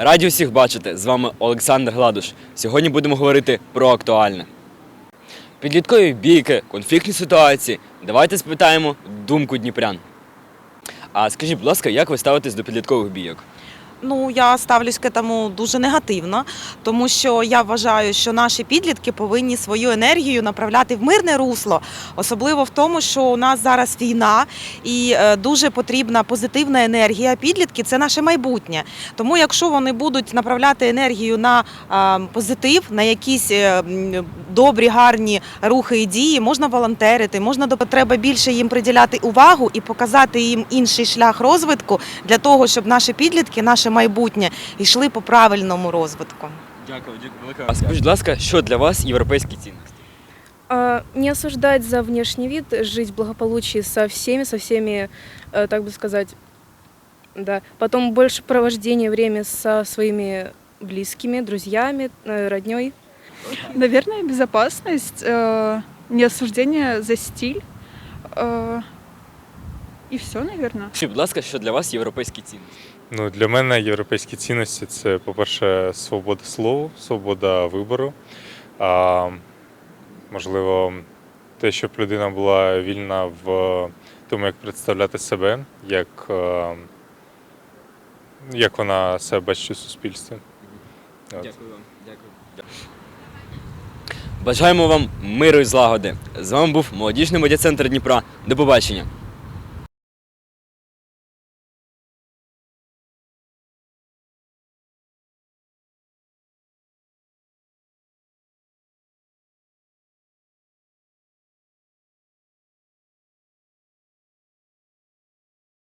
Раді усіх бачити. З вами Олександр Гладуш. Сьогодні будемо говорити про актуальне. Підліткові бійки, конфліктні ситуації. Давайте спитаємо думку дніпрян. А скажіть, будь ласка, як ви ставитесь до підліткових бійок? Ну, я ставлюсь к этому дуже негативно, тому що я вважаю, що наші підлітки повинні свою енергію направляти в мирне русло, особливо в тому, що у нас зараз війна і е, дуже потрібна позитивна енергія. Підлітки це наше майбутнє. Тому, якщо вони будуть направляти енергію на е, позитив, на якісь е, м, добрі, гарні рухи і дії, можна волонтерити, можна до потреби більше їм приділяти увагу і показати їм інший шлях розвитку для того, щоб наші підлітки, наше майбутнє йшли по правильному розвитку. Дякую, дякую. А скажіть, будь ласка, що для вас європейські цінності? А, Не осуждать за внешний вид, жить в благополучии со всеми, со всеми, э, так бы сказать, да. Потом больше провождения времени со своими близкими, друзьями, э, родней. Наверное, безопасность, э, не осуждение за стиль. э, и все, наверное. Скажіть, будь ласка, що для вас європейські цінності? Ну, для мене європейські цінності це, по-перше, свобода слова, свобода вибору. А, можливо, те, щоб людина була вільна в тому, як представляти себе, як, е, як вона себе бачить у суспільстві. От. Дякую вам. Дякую. Бажаємо вам миру і злагоди. З вами був молодіжний медіа-центр Дніпра. До побачення.